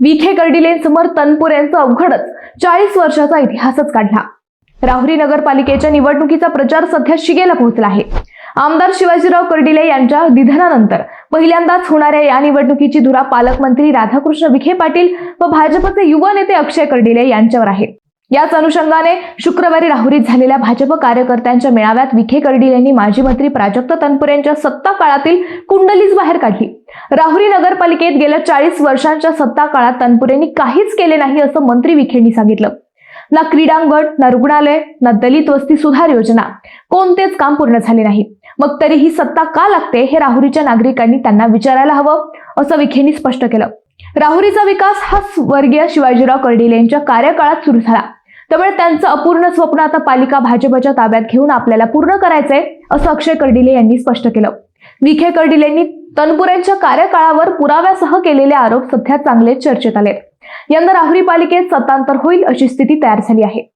विखे कर्डिलेंसमोर तनपुरेंचा अवघडच चाळीस वर्षाचा इतिहासच काढला. राहुरी नगरपालिकेच्या निवडणुकीचा प्रचार सध्या शिगेला पोहोचला आहे. आमदार शिवाजीराव कर्डिले यांच्या निधनानंतर पहिल्यांदाच होणाऱ्या या निवडणुकीची धुरा पालकमंत्री राधाकृष्ण विखे पाटील व भाजपचे युवा नेते अक्षय कर्डिले यांच्यावर आहे. याच अनुषंगाने शुक्रवारी राहुरीत झालेल्या भाजप कार्यकर्त्यांच्या मेळाव्यात विखे कर्डिल यांनी माजी मंत्री प्राजक्त तनपुरेंच्या सत्ता काळातील कुंडलीच बाहेर काढली. राहुरी नगरपालिकेत गेल्या चाळीस वर्षांच्या सत्ता काळात तनपुरेंनी काहीच केले नाही असं मंत्री विखेंनी सांगितलं. ना क्रीडांगण ना रुग्णालय ना दलित वस्ती सुधार योजना. कोणतेच काम पूर्ण झाले नाही. मग तरी ही सत्ता का लागते हे राहुरीच्या नागरिकांनी त्यांना विचारायला हवं असं विखेंनी स्पष्ट केलं. राहुरीचा विकास हा स्वर्गीय शिवाजीराव कर्डिले यांच्या कार्यकाळात सुरू झाला. त्यामुळे त्यांचं अपूर्ण स्वप्न आता पालिका भाजपच्या ताब्यात घेऊन आपल्याला पूर्ण करायचंय असं अक्षय कर्डिले यांनी स्पष्ट केलं. विखे कर्डिलेंनी तनपुरेंच्या कार्यकाळावर पुराव्यासह केलेले आरोप सध्या चांगले चर्चेत आले यंदा राहुरी पालिकेत सत्तांतर होईल अशी स्थिती तयार झाली आहे.